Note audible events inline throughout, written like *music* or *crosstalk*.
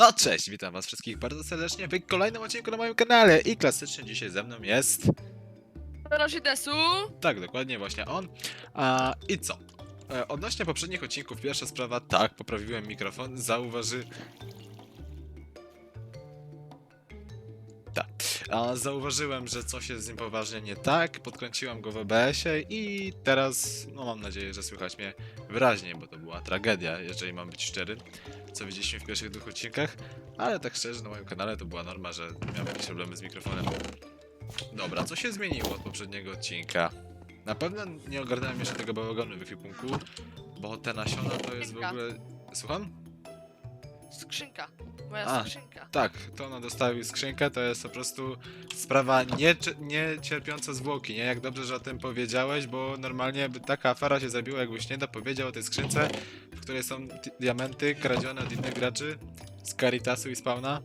No cześć, witam was wszystkich bardzo serdecznie w kolejnym odcinku na moim kanale i klasycznie dzisiaj ze mną jest... Proszę Desu. Tak, dokładnie, właśnie on. A, I co? E, odnośnie poprzednich odcinków, pierwsza sprawa, tak, poprawiłem mikrofon, zauważy... Tak. A, zauważyłem, że coś jest z nim poważnie nie tak, podkręciłem go w OBS-ie i teraz, no mam nadzieję, że słychać mnie wyraźnie, bo to była tragedia, jeżeli mam być szczery, co widzieliśmy w pierwszych dwóch odcinkach, ale tak szczerze, na moim kanale to była norma, że miałem jakieś problemy z mikrofonem. Dobra, co się zmieniło od poprzedniego odcinka? Na pewno nie ogarnąłem jeszcze tego bałaganu w ekwipunku, bo te nasiona to jest w ogóle... Słucham? Skrzynka. Moja A. skrzynka. Tak, to ona dostawił skrzynkę, to jest po prostu sprawa nie, nie cierpiąca zwłoki, nie? Jak dobrze, że o tym powiedziałeś, bo normalnie by taka afera się zabiła, jakbyś nie dopowiedział o tej skrzynce, w której są di- diamenty kradzione od innych graczy z Caritasu i Spawna.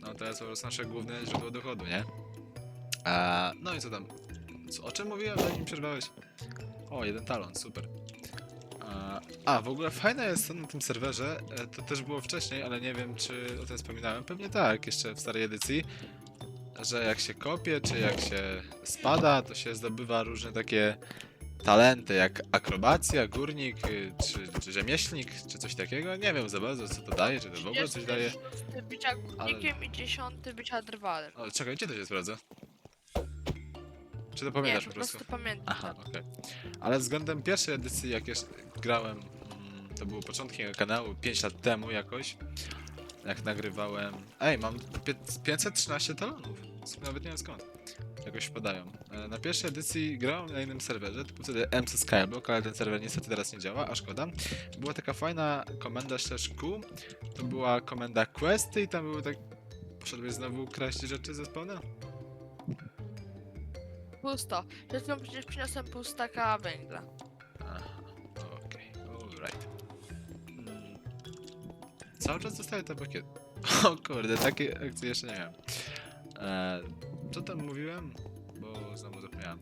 No to jest po prostu nasze główne źródło dochodu, nie? A, no i co tam? Co, o czym mówiłem, zanim przerwałeś? O, jeden talon, super. A, w ogóle fajne jest to na tym serwerze, e, to też było wcześniej, ale nie wiem czy o tym wspominałem, pewnie tak, jeszcze w starej edycji, że jak się kopie, czy jak się spada, to się zdobywa różne takie talenty, jak akrobacja, górnik, y, czy, czy rzemieślnik, czy coś takiego, nie wiem za bardzo co to daje, czy to w ogóle coś daje. 36 bycia górnikiem i 10 bycia drwalem. O, czekaj, gdzie to się sprawdza? Czy to Nie, pamiętasz po po prostu? prostu pamiętam. Aha, okej. Ale względem pierwszej edycji, jak jeszcze grałem, mm, to były początki mojego kanału, 5 lat temu jakoś, jak nagrywałem... Ej, mam pie- 513 talonów, Sk- nawet nie wiem skąd. Jakoś wpadają. E, Na pierwszej edycji grałem na innym serwerze, był wtedy MC Skyblock, ale ten serwer niestety teraz nie działa, a szkoda. Była taka fajna komenda slash Q, to była komenda questy i tam były tak... Poszedłeś znowu kraść rzeczy ze spawna? Pusto. Przed chwilą przecież przyniosłem pół staka węgla. Aha, okej, alright. Mm, Cały czas dostaję te pakiety. *laughs* O kurde, takie akcje jeszcze nie miałem. E, co tam mówiłem? Bo znowu zapomniałem.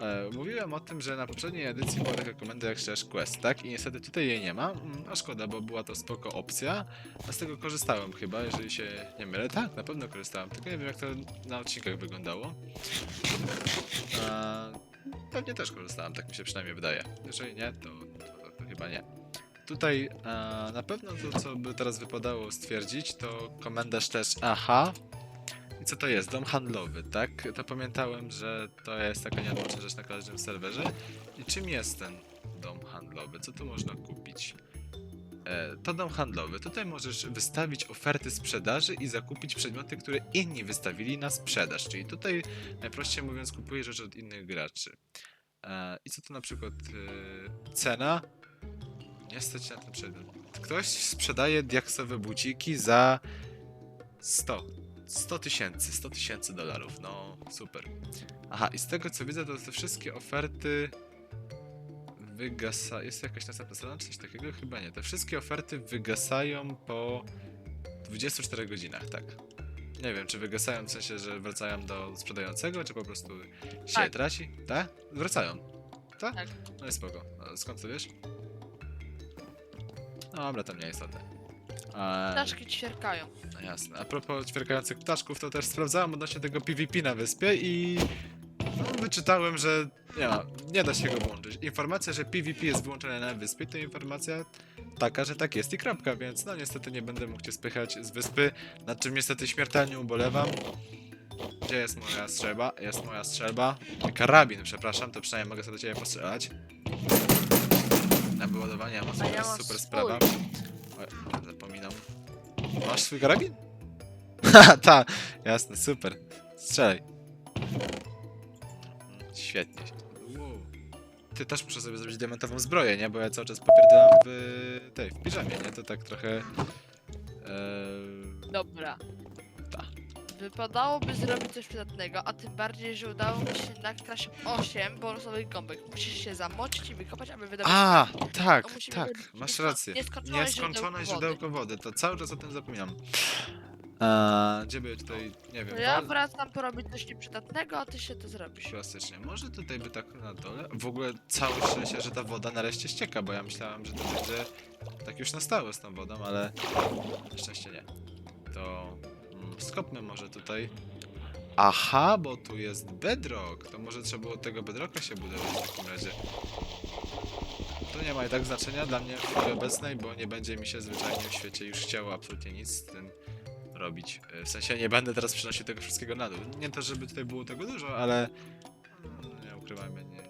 E, mówiłem o tym, że na poprzedniej edycji była taka komenda jak Shash Quest, tak? I niestety tutaj jej nie ma. Mm, A szkoda, bo była to spoko opcja. A z tego korzystałem chyba, jeżeli się nie mylę. Tak, na pewno korzystałem, tylko nie wiem jak to na odcinkach wyglądało. E, Pewnie też korzystałem, tak mi się przynajmniej wydaje. Jeżeli nie, to, to, to chyba nie. Tutaj e, na pewno to, co by teraz wypadało stwierdzić, to komenda też aha. Co to jest? Dom handlowy, tak? To pamiętałem, że to jest taka nieodłączna rzecz na każdym serwerze. I czym jest ten dom handlowy? Co tu można kupić? E, to dom handlowy. Tutaj możesz wystawić oferty sprzedaży i zakupić przedmioty, które inni wystawili na sprzedaż. Czyli tutaj, najprościej mówiąc, kupujesz rzeczy od innych graczy. E, I co to na przykład e, cena? Nie stać na ten przedmiot. Ktoś sprzedaje diaksowe buciki za 100. 100 tysięcy, 100 tysięcy dolarów, no super. Aha, i z tego co widzę, to te wszystkie oferty wygasa... Jest jakaś następna strona, czy coś takiego? Chyba nie. Te wszystkie oferty wygasają po 24 godzinach, tak. Nie wiem, czy wygasają w sensie, że wracają do sprzedającego, czy po prostu się Tak. traci? Tak? Wracają. Tak? Tak. No i spoko. Skąd to wiesz? Dobra, to nie istotne. Eee, Ptaszki ćwierkają. no jasne. A propos ćwierkających ptaszków, to też sprawdzałem odnośnie tego PvP na wyspie i no, wyczytałem, że nie ma, nie da się go włączyć. Informacja, że PvP jest włączone na wyspie, to informacja taka, że tak jest i kropka, więc no niestety nie będę mógł cię spychać z wyspy, nad czym niestety śmiertelnie ubolewam. Gdzie jest moja strzelba? Jest moja strzelba. Karabin, przepraszam, to przynajmniej mogę sobie do ciebie postrzelać. Na wyładowanie A ja jest mam super swój. sprawa. Oj, zapominam. Masz swój karabin? Haha, ta, jasne, super. Strzelaj. Świetnie. Ty też muszę sobie zrobić diamentową zbroję, nie? Bo ja cały czas popierdalam w tej, w piżamie, nie? To tak trochę... Eee, Dobra. Wypadałoby zrobić coś przydatnego, a tym bardziej, że udało mi się nakraść 8 bonusowych gąbek. Musisz się zamoczyć i wykopać, aby wydobyć... A, tak, To musimy tak, zrobić masz niesko- rację. nieskończone Nieskończone źródełko źródełko wody, to cały czas o tym zapominam. A, gdzie by tutaj, nie wiem, To ja wal- wracam porobić coś nieprzydatnego, a ty się to zrobisz. Klasycznie. Może tutaj by tak na dole. W ogóle całe szczęście, że ta woda nareszcie ścieka, bo ja myślałem, że to będzie tak już na stałe z tą wodą, ale na szczęście nie. to skopmy może tutaj. Aha, bo tu jest bedrock. To może trzeba było od tego bedrocka się budować w takim razie. To nie ma i tak znaczenia dla mnie w chwili obecnej, bo nie będzie mi się zwyczajnie w świecie już chciało absolutnie nic z tym robić. E, W sensie nie będę teraz przynosił tego wszystkiego na dół. Nie to, żeby tutaj było tego dużo, ale mm, nie ukrywajmy, nie,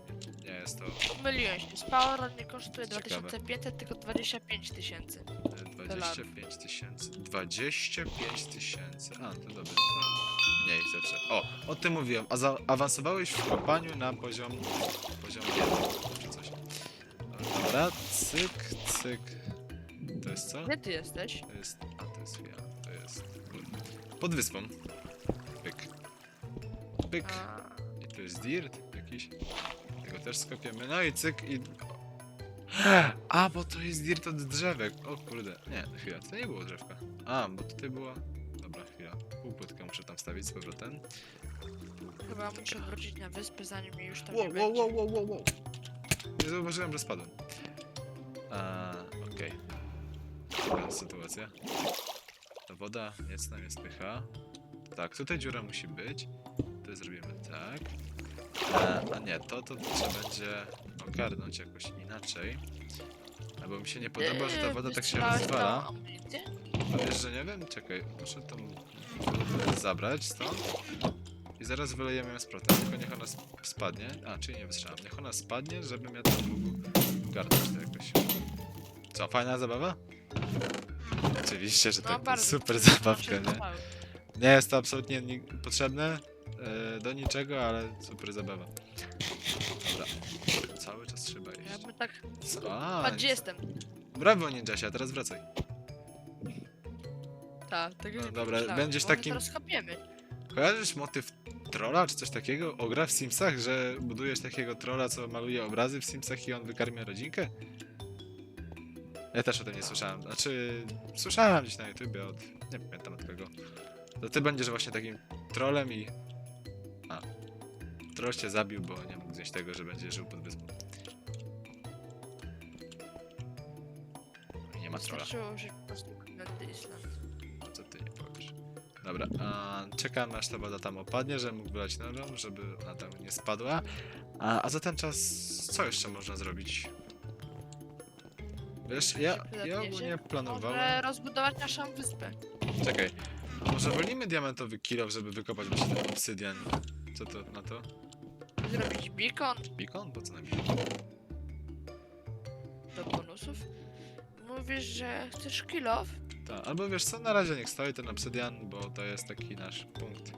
nie, jest to Pomyliłem się. Power nie kosztuje Ciekawe. 2500, tylko 25 tysięcy. E, 25 tysięcy. 25 tysięcy. A, to dobrze. To mniej zawsze. O, o tym mówiłem. A za, awansowałeś w kopaniu na poziom poziom 1 czy coś. Dobra, cyk, cyk. To jest co? Gdzie ty jesteś? To jest. A to jest chwila. To jest. Pod wyspą. Pyk. Pyk. A, I tu jest dirt jakiś. Tego też skopiemy. No i cyk i. A, bo to jest dirt od drzewek. O kurde. Nie, chwila, to nie było drzewka. A, bo tutaj była. Dobra, chwila. Półpłytkę muszę tam wstawić z powrotem. chyba muszę wrócić na wyspę, zanim mi już tam Wow, nie wow, będzie. wow, wow, wow, wow. Nie zauważyłem, że spadłem. A, okej. Dobra sytuacja. Ta woda nic nam nie spycha. Tak, tutaj dziura musi być. To zrobimy tak. A, a nie, to, to trzeba będzie ogarnąć jakoś inaczej. Albo mi się nie podoba, że ta woda tak się rozwala. tą amunicję? A wiesz, że nie wiem? Czekaj, muszę tą zabrać stąd. I zaraz wylejemy ją z powrotem, tylko niech ona sp- spadnie. A, czyli nie wystrzelam. Niech ona spadnie, żebym ja to mógł garnąć to jakoś. Co, fajna zabawa? Oczywiście, że No, tak. bardzo. Super zabawka, nie? Nie jest to absolutnie ni- potrzebne e, do niczego, ale super zabawa. Dobra. Cały czas trzeba iść. Jakby tak... A, gdzie jestem? Brawo, Ninjasia, teraz wracaj. Tak, tego No nie dobra, pomyślałem. będziesz Może takim- teraz. Kojarzysz motyw trolla czy coś takiego? O gra w Simsach, że budujesz takiego trolla, co maluje obrazy w Simsach i on wykarmia rodzinkę? Ja też o tym nie słyszałem. Znaczy, słyszałem gdzieś na YouTubie od... nie pamiętam od kogo. To ty będziesz właśnie takim trollem i... A. Troll cię zabił, bo nie mógł znieść tego, że będzie żył pod wyspą. Trolla. Wystarczyło użyć prostu komendy Island. Co ty nie powiesz? Dobra, a czekam aż ta woda tam opadnie, żebym mógł wylać na dół, żeby ona tam nie spadła. A, a za ten czas co jeszcze można zrobić? Wiesz, ja, ja ogólnie Może planowałem... rozbudować naszą wyspę. Czekaj, może wolimy diamentowy kilow, żeby wykopać właśnie ten obsydian. Co to na to? Zrobić beacon Beacon? Po co nam beacon? do bonusów. Mówisz, że chcesz kill off? Tak, albo wiesz co, na razie niech stoi ten obsydian, bo to jest taki nasz punkt.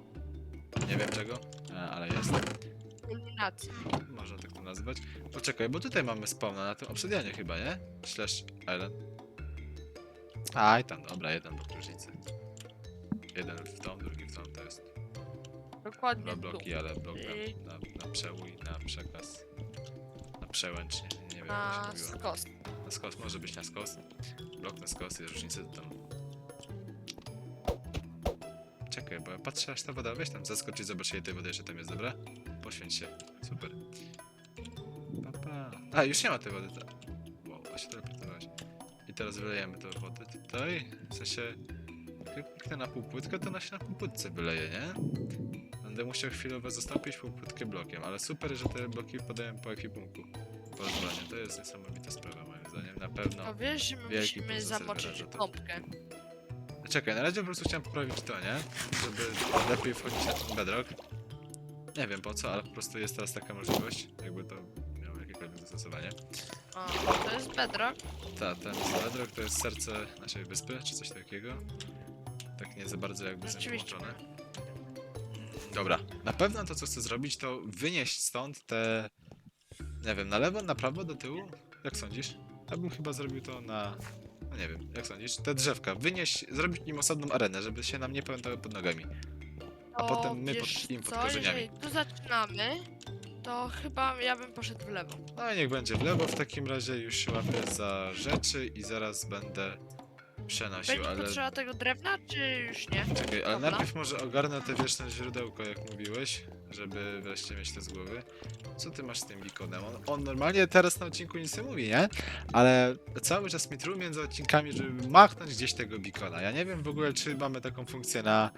Nie wiem czego, e, ale jest. Kulminacji. Można tak to nazwać. Poczekaj, bo tutaj mamy spawna na tym obsydianie chyba, nie? Slash Island. A i tam, dobra, jeden po różnicy. Jeden w tą, drugi w tą, to jest Dokładnie dwa tu. bloki, ale blok na, na, na przełój, na przekaz. Na przełęcz, nie, Na skos. Na skos, może być na skos. Blok na skos, jest różnica tam. Czekaj, bo ja patrzę aż ta woda, weź tam zaskoczyć, zobacz ile tej wody jeszcze tam jest, dobra? Poświęć się, super. Pa, pa. A, już nie ma tej wody, ta... Wow, a się teleportowałeś. I teraz wylejemy tę wodę tutaj, w sensie... Jak na półpłytkę, to ona się na półpłytce wyleje, nie? Będę musiał chwilowo zastąpić półpłytkę blokiem, ale super, że te bloki podają po ekwipunku. Pozwolenie, to jest niesamowita sprawa moim zdaniem, na pewno. No wiesz, że my Wielki musimy plus do zamoczyć serwera, to- pompkę. Czekaj, na razie po prostu chciałem poprawić to, nie? Żeby lepiej wchodzić na ten bedrock. Nie wiem po co, ale po prostu jest teraz taka możliwość, jakby to miało jakiekolwiek zastosowanie. O, to jest bedrock. Ta, ten bedrock to jest serce naszej wyspy, czy coś takiego. Tak nie za bardzo jakby z nim Rzeczywiście. połączone. Dobra, na pewno to co chcę zrobić to wynieść stąd te... Nie wiem, na lewo, na prawo, do tyłu? Jak sądzisz? Ja bym chyba zrobił to na... No nie wiem, jak sądzisz? Te drzewka, wynieść, zrobić nim osobną arenę, żeby się nam nie pamiętały pod nogami. A To potem my pod- wiesz im pod co, korzeniami. Jeżeli tu zaczynamy, to chyba ja bym poszedł w lewo. No i niech będzie w lewo, w takim razie już się łapię za rzeczy i zaraz będę przenosił, Będzie ale... potrzeba tego drewna, czy już nie? Czekaj, ale Dobra. najpierw może ogarnę te wieczne źródełko, jak mówiłeś. Żeby wreszcie mieć to z głowy. Co ty masz z tym beaconem? On, on normalnie teraz na odcinku nic nie mówi, nie? Ale cały czas mi truł między odcinkami, żeby machnąć gdzieś tego beacona. Ja nie wiem w ogóle, czy mamy taką funkcję na,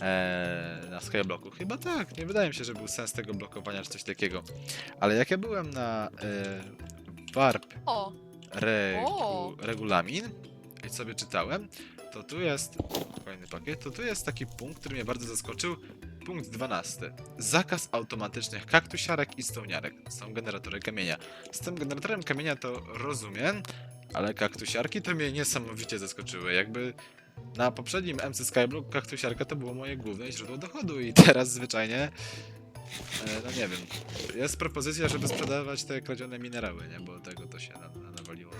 e, na Skyblocku. Chyba tak, nie wydaje mi się, że był sens tego blokowania czy coś takiego. Ale jak ja byłem na e, Warp O, regu, O! regulamin i sobie czytałem, to tu jest kolejny pakiet, to tu jest taki punkt, który mnie bardzo zaskoczył. Punkt 12. Zakaz automatycznych kaktusiarek i stołniarek. Są generatory kamienia. Z tym generatorem kamienia to rozumiem, ale kaktusiarki to mnie niesamowicie zaskoczyły. Jakby na poprzednim MC Skyblock kaktusiarka to było moje główne źródło dochodu i teraz zwyczajnie e, no nie wiem. Jest propozycja, żeby sprzedawać te kradzione minerały, nie? Bo tego to się na, na, nawaliło.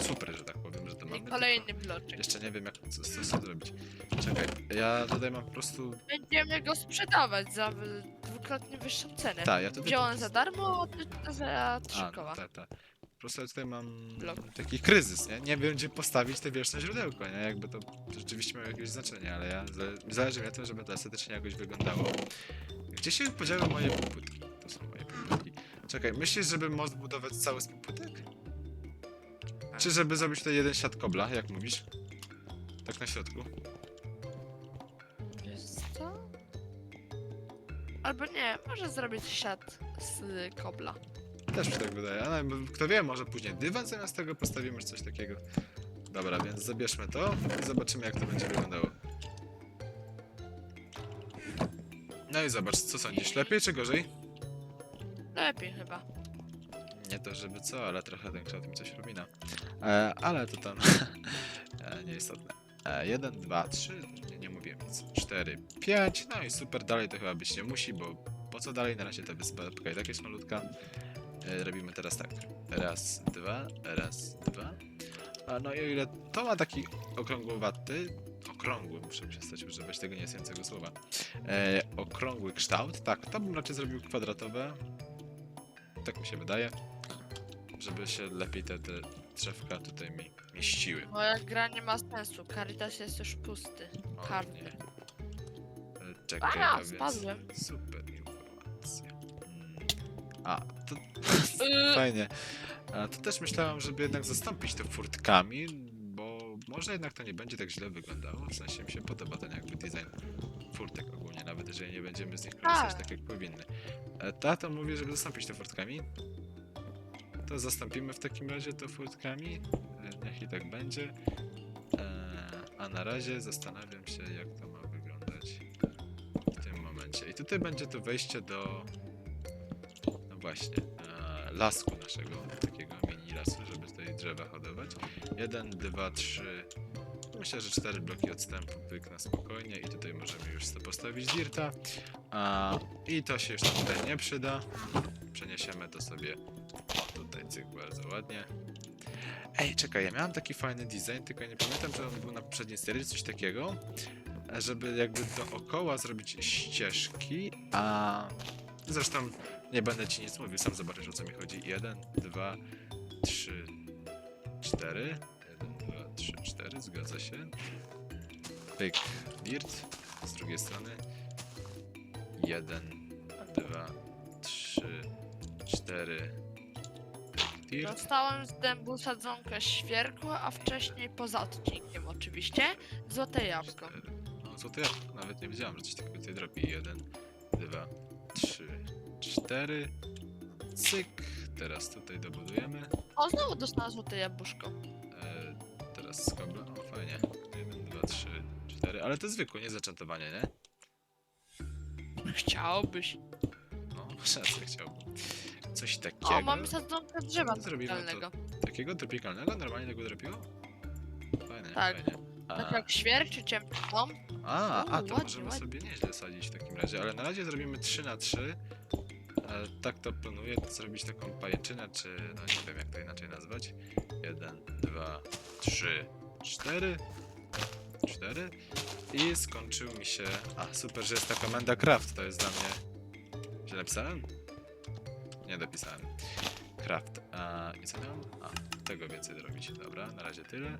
Super, że tak to i mamy. kolejny bloczek. Jeszcze nie wiem, jak co, zrobić. Czekaj, ja tutaj mam po prostu. Będziemy go sprzedawać za dwukrotnie wyższą cenę. Tak, ja tutaj. Wziąłem za darmo, a ty za trzy A, koła. tak, tak. Po prostu ja tutaj mam Blok. taki kryzys, nie? Nie wiem, gdzie postawić te wieczne źródełko, nie? Jakby to rzeczywiście miało jakieś znaczenie, ale ja zale- zależy mi na tym, żeby to estetycznie jakoś wyglądało. Gdzie się podziały moje półpłytki? To są moje półpłytki. Czekaj, myślisz, żeby most budować cały z? Czy żeby zrobić tutaj jeden siat kobla, jak mówisz? Tak na środku. Wiesz co? Albo nie, może zrobić siat z kobla. Też mi się tak wydaje, ale kto wie, może później dywan zamiast tego postawimy, czy coś takiego. Dobra, więc zabierzmy to i zobaczymy, jak to będzie wyglądało. No i zobacz, co sądzisz, lepiej czy gorzej? Lepiej chyba. Nie to żeby co, ale trochę ten kształt mi coś robina. E, ale to tam *laughs* e, nieistotne. E, 1, 2, 3, nie, nie mówiłem nic. 4, 5, no i super, dalej to chyba być nie musi, bo po co dalej? Na razie ta wyspa i tak jest malutka. E, robimy teraz tak. Raz, dwa, raz, dwa. A no i o ile to ma taki okrągłowaty, okrągły, muszę przestać używać tego nieistniejącego słowa, e, okrągły kształt, tak, to bym raczej zrobił kwadratowe. Tak mi się wydaje żeby się lepiej te, te drzewka tutaj mi mieściły. Moja gra nie ma sensu. Caritas jest już pusty. O, Karty. nie. E, Czekaj, A, więc spadłem. super informacja. Mm. A, to Yy. *laughs* fajnie. A, to też myślałem, żeby jednak zastąpić to furtkami, bo może jednak to nie będzie tak źle wyglądało. W sensie mi się podoba ten jakby design furtek ogólnie, nawet jeżeli nie będziemy z nich korzystać Tak. tak jak powinny. E, Tato mówi, żeby zastąpić to furtkami. To zastąpimy w takim razie to furtkami. E, Niech i tak będzie. E, A na razie zastanawiam się, jak to ma wyglądać w tym momencie. I tutaj będzie to wejście do. No właśnie, e, lasku naszego, takiego mini lasu, żeby tutaj drzewa hodować. Jeden, dwa, trzy. Myślę, że cztery bloki odstępu pyk na spokojnie i tutaj możemy już sobie postawić dirta. I to się już tutaj nie przyda. Przeniesiemy to sobie tutaj bardzo ładnie. Ej, czekaj, ja miałem taki fajny design, tylko nie pamiętam, czy on był na poprzedniej serii, coś takiego, żeby jakby dookoła zrobić ścieżki, a zresztą nie będę ci nic mówił, sam zobaczysz o co mi chodzi. 1, 2, 3, 4. 1, 2, 3, 4, zgadza się. Pyk, dirt, z drugiej strony. 1, 2, 3, 4, Tir. Dostałem z dębu sadzonkę świerku, a wcześniej poza odcinkiem oczywiście, złote jabłko. No złote to ja nawet nie wiedziałem, że coś takiego tutaj robi. Jeden, dwa, trzy, cztery. Cyk. Teraz tutaj dobudujemy. O, znowu dostałem złote jabłuszko. E, teraz z kobla. O, fajnie. Jeden, dwa, trzy, cztery. Ale to zwykłe, nie zaczętowanie, nie? Chciałbyś. No, *laughs* szansę chciałbym. Coś takiego. O, mamy sadzonkę drzewa Zrobimy to. tropikalnego. Takiego tropikalnego? Normalnie tego dropiło? Fajnie, Tak. fajnie. Tak A, jak świerk czy ciemny dom. a, a to ładnie, możemy ładnie. sobie nieźle sadzić w takim razie, ale na razie zrobimy 3 na 3 E, tak to planuję zrobić taką pajęczynę, czy no nie wiem jak to inaczej nazwać. 1, 2, 3, 4. 4. I skończył mi się. A super, że jest ta komenda craft. To jest dla mnie. Źle napisałem? Nie dopisałem. Craft. A, I co tam? A, tego więcej zrobić. Dobra, na razie tyle.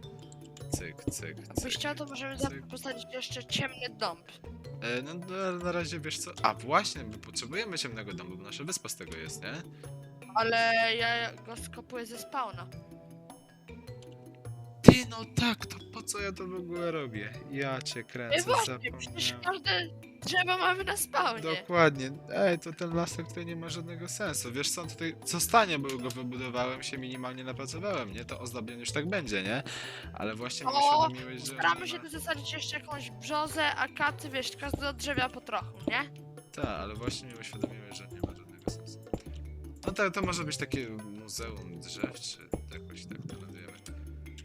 Cyk, cyk, cyk. Jakbyś chciał, to możemy za- cyk. posadzić jeszcze ciemny dąb. E, no na, na razie wiesz co? A właśnie, my potrzebujemy ciemnego domu, bo nasza wyspa z tego jest, nie? Ale ja go skopuję ze spawna. Ty, no tak, to po co ja to w ogóle robię? Ja cię kręcę, właśnie, przecież zapomniałem. Drzewo mamy na spawnie. Dokładnie. Ej, to ten lasek tutaj nie ma żadnego sensu. Wiesz co, on tutaj zostanie, bo go wybudowałem, się minimalnie napracowałem, nie? To ozdabienie już tak będzie, nie? Ale właśnie mi O, uświadomiłeś, że... Staramy się tu zasadzić jeszcze jakąś brzozę, akaty, wiesz, każde drzewia po trochu, nie? Tak, ale właśnie mi uświadomiłeś, że nie ma żadnego sensu. No to, to może być takie muzeum drzew, czy jakoś tak to nazwiemy.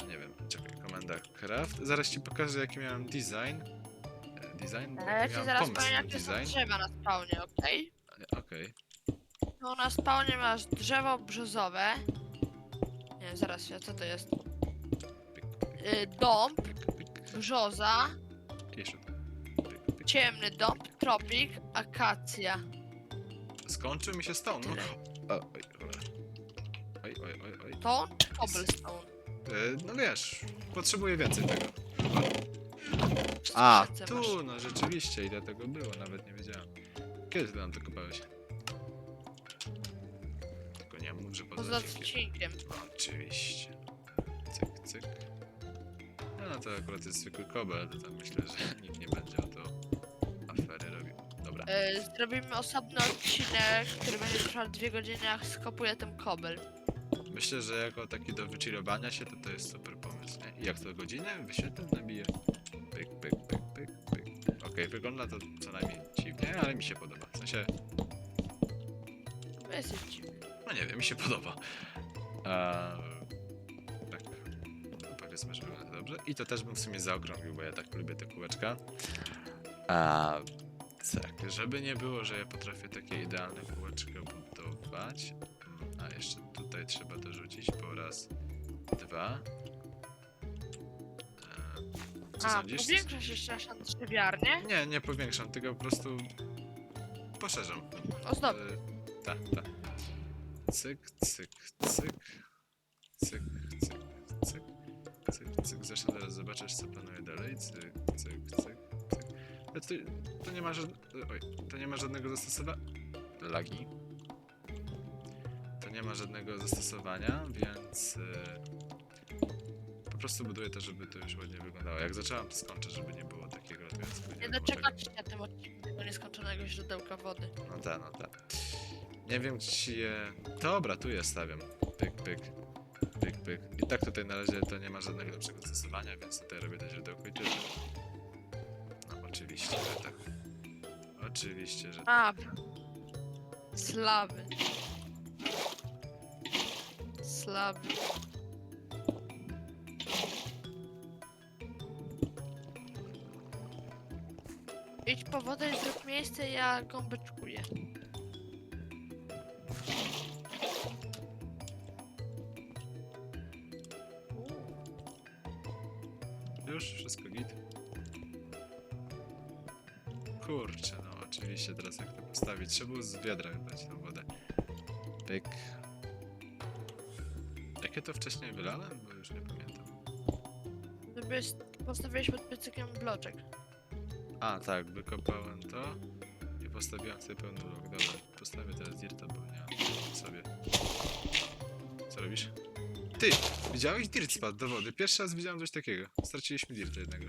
Nie wiem, czekaj, komenda craft. Zaraz ci pokażę, jaki miałem design. Design? Ja ci zaraz powiem, na jakie są drzewa na spawnie, okej? Okej. No na spawnie masz drzewo brzozowe. Nie, zaraz, ja co to jest? Y, dąb, brzoza, Jeszcze pyk, pyk. ciemny dąb, tropik, akacja. Skończył mi się stone. Tyle. O, oj, cholera. oj, oj, oj, oj. To czy cobblestone? E, no wiesz, potrzebuję więcej tego. A, masz? tu, no rzeczywiście, ile tego było, nawet nie wiedziałem. Kiedy ty nam to kopałeś? Tylko nie mów, że poza Poza. No, oczywiście. Cyk, cyk. No, no to akurat jest zwykły kobel, to tam myślę, że *laughs* nikt nie będzie o to afery robił. Dobra. Y, zrobimy osobny odcinek, który będzie trwał dwie godziny, jak skopuję ten kobel. Myślę, że jako taki do wychillowania się, to to jest super pomysł, nie? I jak to godzinę wyświetleń nabije. Okej, wygląda to co najmniej dziwnie, ale mi się podoba. W sensie, no nie wiem, mi się podoba. Eee, tak. No, powiedzmy, że wygląda dobrze. I to też bym w sumie zaokrąglił, bo ja tak lubię te kółeczka. A tak, żeby nie było, że ja potrafię takie idealne kółeczko budować. Mm, A jeszcze tutaj trzeba dorzucić po raz dwa. A, sądzisz? powiększasz jeszcze naszą? Nie, nie powiększam, tylko po prostu poszerzam. Ozdoby. Y, Tak, tak. Cyk, cyk, cyk. Cyk, cyk, cyk. Cyk, cyk. Zresztą zaraz zobaczysz, co planuję dalej. Cyk, cyk, cyk, cyk. Ale To, to nie ma żadnego. Oj, to nie ma żadnego zastosowania. Lagi. To nie ma żadnego zastosowania, więc. y, Po prostu buduję to, żeby to już ładnie wyglądało. Jak zacząłem, to skończę, żeby nie było takiego latającego. Nie doczekać się na tym odcinku tego nieskończonego źródełka wody. No tak, no tak. Nie wiem, czy je... Dobra, tu je stawiam. Pyk, pyk. Pyk, pyk. I tak tutaj na razie to nie ma żadnego lepszego zastosowania, więc tutaj robię to źródełko i tyle. No oczywiście, że tak. Oczywiście, że A, slawy. Slawy. Idź po wodę i zrób miejsce, ja gąbeczkuję. Już wszystko git. Kurczę, no oczywiście teraz jak to postawić? Trzeba było z wiadra dać tą wodę. Pyk. Jakie to wcześniej wylałem? Bo już nie pamiętam. Żebyś postawiłeś pod piecykiem bloczek. A, tak, wykopałem to i postawiłem sobie pełny blok. Dobra, postawię teraz dirta, bo nie mam sobie. Co robisz? Ty! Widziałeś? Dirt spadł do wody. Pierwszy raz widziałem coś takiego. Straciliśmy dirta jednego.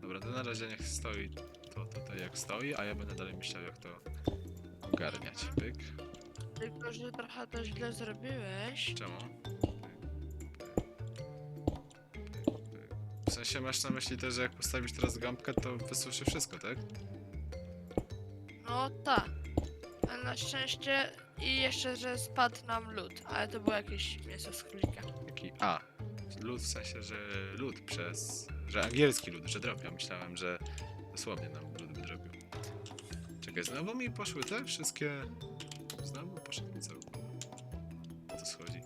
Dobra, to na razie niech stoi to tutaj jak stoi, a ja będę dalej myślał jak to ogarniać. Pyk. Tylko, że trochę to źle zrobiłeś. Czemu? Sensie masz na myśli to, że jak postawisz teraz gąbkę, to wysuszy wszystko, tak? No tak. Ale na szczęście i jeszcze, że spadł nam lód, ale to było jakieś mięso z królika. Jaki? A, lód w sensie, że lód przez. że angielski lód, że drop. Ja myślałem, że dosłownie nam lód wydrobił. Czekaj, znowu mi poszły te wszystkie. Znowu poszedł mi cały. Co schodzi?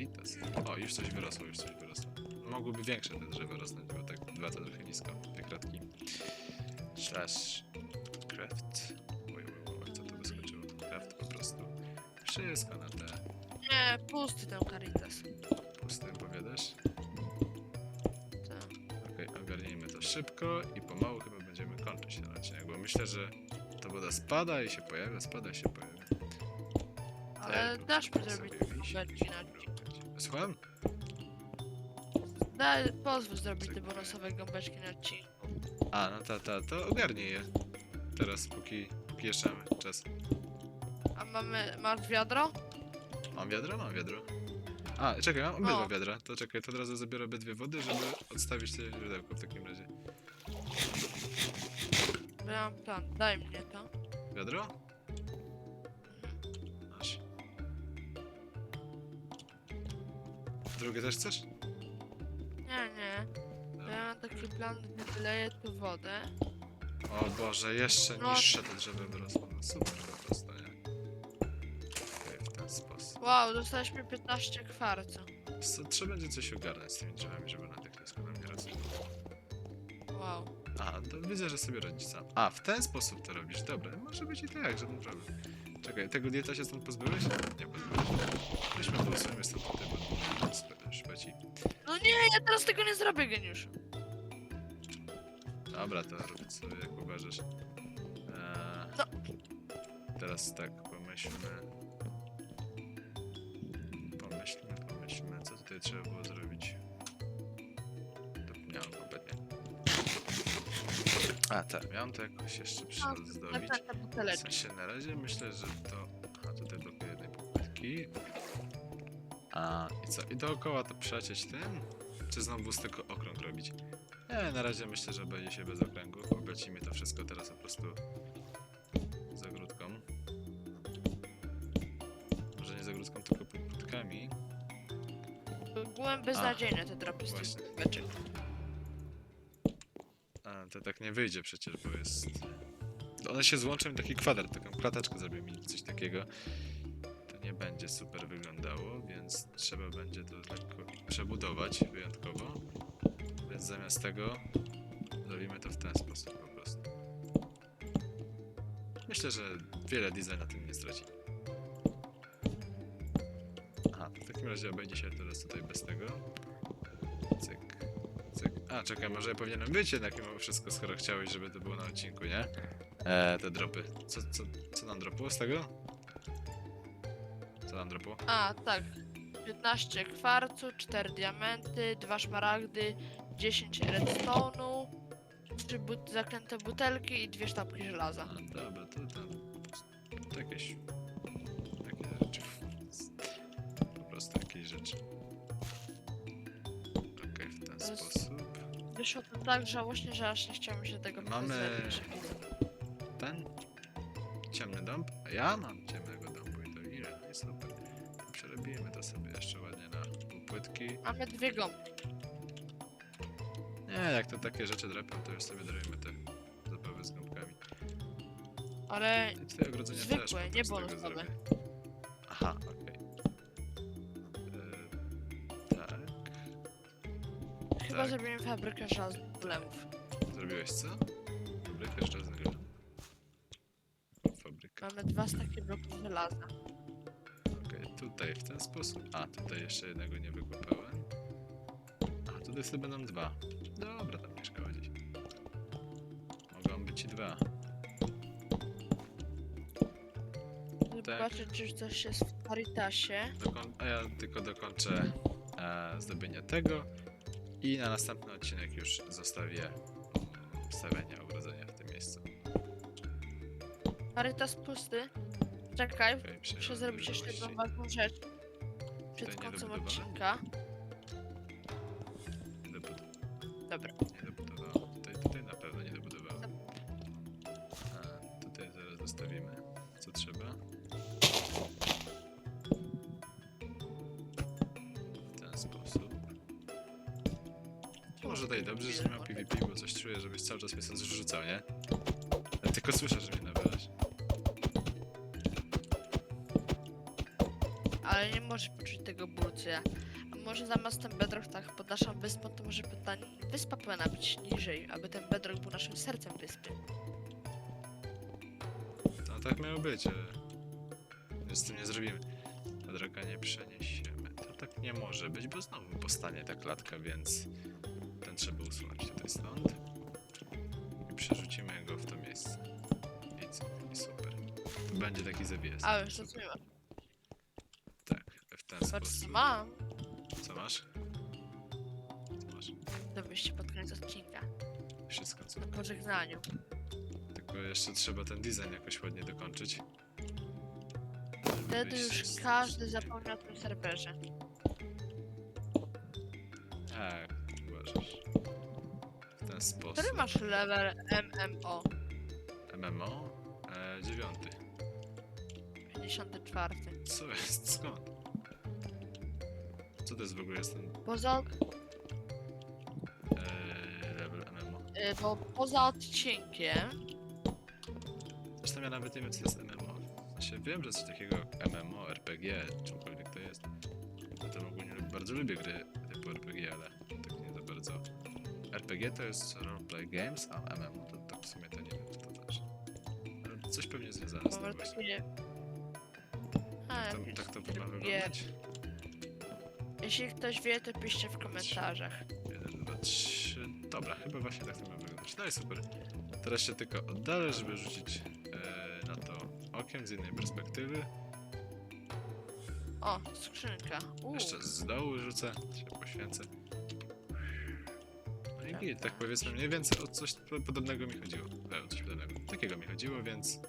Caritas. O, już coś wyrosło, już coś wyrosło. Mogłyby większe te drzewa rosnąć, bo tak dwa to trochę nisko, te kratki. Slash craft. Oj, oj, oj, co to wyskoczyło? Craft po prostu. Wszystko na te Nie, pusty ten Caritas. pusty, powiadasz? szybko i pomału chyba będziemy kończyć ten odcinek, bo myślę, że ta woda spada i się pojawia, spada i się pojawia. Ale dasz mi zrobić odcinku. Słucham? Daj, pozwól zrobić te bonusowe gąbeczki na odcinku. A, no ta, ta, to ogarnij je. Teraz, póki, mamy czas. A mamy, masz wiadro? Mam wiadro? Mam wiadro. A, czekaj, mam obydwa wiadra. To czekaj, to od razu zabiorę obydwie wody, żeby odstawić te źródełko w takim razie. Bo ja mam plan, daj mnie to. Wiadro? Drugie też chcesz? Nie, nie. Dobra. ja mam taki plan, gdy wyleję tu wodę. O Boże, jeszcze No. niższe te drzewa wyrosły. No super po prostu, nie? Okej, w ten sposób. Wow, dostaliśmy 15 kwarcu. Co, trzeba będzie coś ogarnąć z tymi drzewami, żeby na tych nam nie rosły. Wow. A, to widzę, że sobie radzisz sam. A, w ten sposób to robisz. Dobra, może być i tak, żaden problem. Czekaj, tego dieta się stąd pozbyłeś? Nie pozbyłeś. Weźmy to usuniemy stąd tutaj, bo No nie, ja teraz tego nie zrobię, geniuszu. Dobra, to rób sobie jak uważasz. Eee, No. Teraz tak, pomyślmy. Pomyślmy, pomyślmy, co tutaj trzeba było zrobić. Zapomniałem kompletnie. A, tak, miałem to jakoś jeszcze przyzdobić. Tak, te W buteleczki. sensie na razie myślę, że to... A, tutaj do jednej popłytki. A, i co? I dookoła to przecieć tym? Czy znowu z tego okrąg robić? Nie, na razie myślę, że będzie się bez okręgu. Oblecimy to wszystko teraz po prostu z ogródką. Może nie z ogródką, tylko popłytkami. Byłem beznadziejny te dropy z właśnie. tych gąbeczek. A, to tak nie wyjdzie przecież, bo jest... One się złączą i taki kwadrat, taką klateczkę zrobimy, coś takiego. To nie będzie super wyglądało, więc trzeba będzie to lekko przebudować wyjątkowo. Więc zamiast tego zrobimy to w ten sposób po prostu. Myślę, że wiele design na tym nie straci. Aha, w takim razie obejdzie się teraz tutaj bez tego. Cyk. Cyk. A, czekaj, może ja powinienem być jednak mimo wszystko, skoro chciałeś, żeby to było na odcinku, nie? Eee, te dropy. Co, co, co nam dropło z tego? Co nam dropło? A, tak. 15 kwarcu, 4 diamenty, 2 szmaragdy, 10 redstone'u, 3 but zaklęte butelki i 2 sztabki żelaza. A, dobra, to tam... To jakieś... Takie rzeczy. Po prostu jakieś rzeczy. Okej, w ten To jest- sposób. Wyszło to tak żałośnie, że aż nie chciałem się tego Mamy-. Ten? Ciemny dąb? A ja mam ciemnego dąbu i to ile? I super. Przerobimy to sobie jeszcze ładnie na półpłytki. Mamy dwie gąbki. Nie, jak to takie rzeczy drapią, to już sobie darujemy te zabawy z gąbkami. Ale I twoje też Zwykłe, potem nie z tego bonusowe. zrobię. Aha, okej. E, tak. chyba Tak. zrobimy fabrykę golemów. Zrobiłeś co? Fabrykę żelaznego. Fabryka. Mamy dwa staki bloków żelaza. Tutaj w ten sposób. A, tutaj jeszcze jednego nie wykopałem. A, tutaj sobie będą dwa. Dobra, tam mieszkała gdzieś. Mogą być i dwa. Zobaczę, czy coś jest w Caritasie. Dokon- a ja tylko dokończę e, zdobienie tego i na następny odcinek już zostawię mm, stawianie ogrodzenia w tym miejscu. Caritas pusty. Czekaj, muszę zrobić jeszcze jedną ważną rzecz. Przed końcem odcinka. Dobra. Nie dobudowałem. Tutaj, tutaj na pewno nie dobudowałem. A, tutaj zaraz zostawimy co trzeba. W ten sposób. Może tutaj dobrze, że nie ma PvP, bo coś czuję, żebyś cały czas mnie stąd zrzucał, nie? Ja tylko słyszę, że mnie A może zamiast ten bedrock tak pod naszą wyspą, to może pytanie, wyspa powinna być niżej, aby ten bedrock był naszym sercem wyspy. No tak miało być, ale nic z tym nie zrobimy. Bedrocka nie przeniesiemy. To tak nie może być, bo znowu powstanie ta klatka, więc ten trzeba usunąć tutaj stąd. przerzucimy go w to miejsce. I co? I super. Będzie taki zawies. A wiesz co Super. nie ma. Tak, Patrz co mam. Co masz? Co masz? To wyjście pod koniec odcinka. Wszystko co. Na pożegnaniu. Tylko jeszcze trzeba ten design jakoś ładnie dokończyć. Wtedy już z- każdy zapomni o tym serwerze. Tak, uważasz. W ten sposób. Który masz level MMO? MMO? E, dziewiąty. 54. Co jest? Skąd? Co to jest w ogóle jest ten Poza, e, level MMO? y, bo poza odcinkiem Zresztą ja nawet nie wiem co to jest MMO. Znaczy, wiem, że coś takiego MMO, RPG, czymkolwiek to jest. No to ogólnie lub- bardzo lubię gry typu RPG, ale tak nie za bardzo. RPG to jest roleplay games, a MMO to tak w sumie to nie wiem co to znaczy. Ale coś pewnie związane z tym właśnie. takie... A, Tak to, jakieś tak to ma wyglądać. Jeśli ktoś wie, to piszcie w komentarzach. 1, 2, 3. Dobra, chyba właśnie tak to ma wyglądać. No i super. Teraz się tylko oddalę, żeby rzucić e, na to okiem z innej perspektywy. O, skrzynka. Uuu, Jeszcze z dołu rzucę, się poświęcę. No i git, tak powiedzmy mniej więcej o coś po- podobnego mi chodziło. E, o coś podobnego. Takiego mi chodziło, więc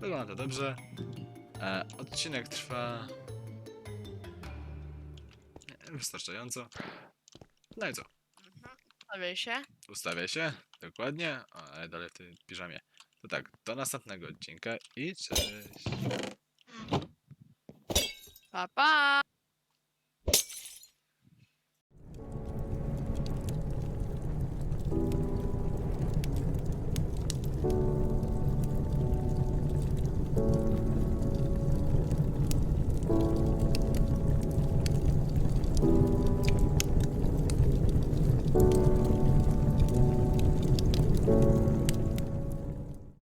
wygląda to dobrze. E, odcinek trwa wystarczająco. No i co? Stawiaj się. Ustawię się, dokładnie, o, ale dalej w tej piżamie. To tak, do następnego odcinka i cześć! Pa, pa!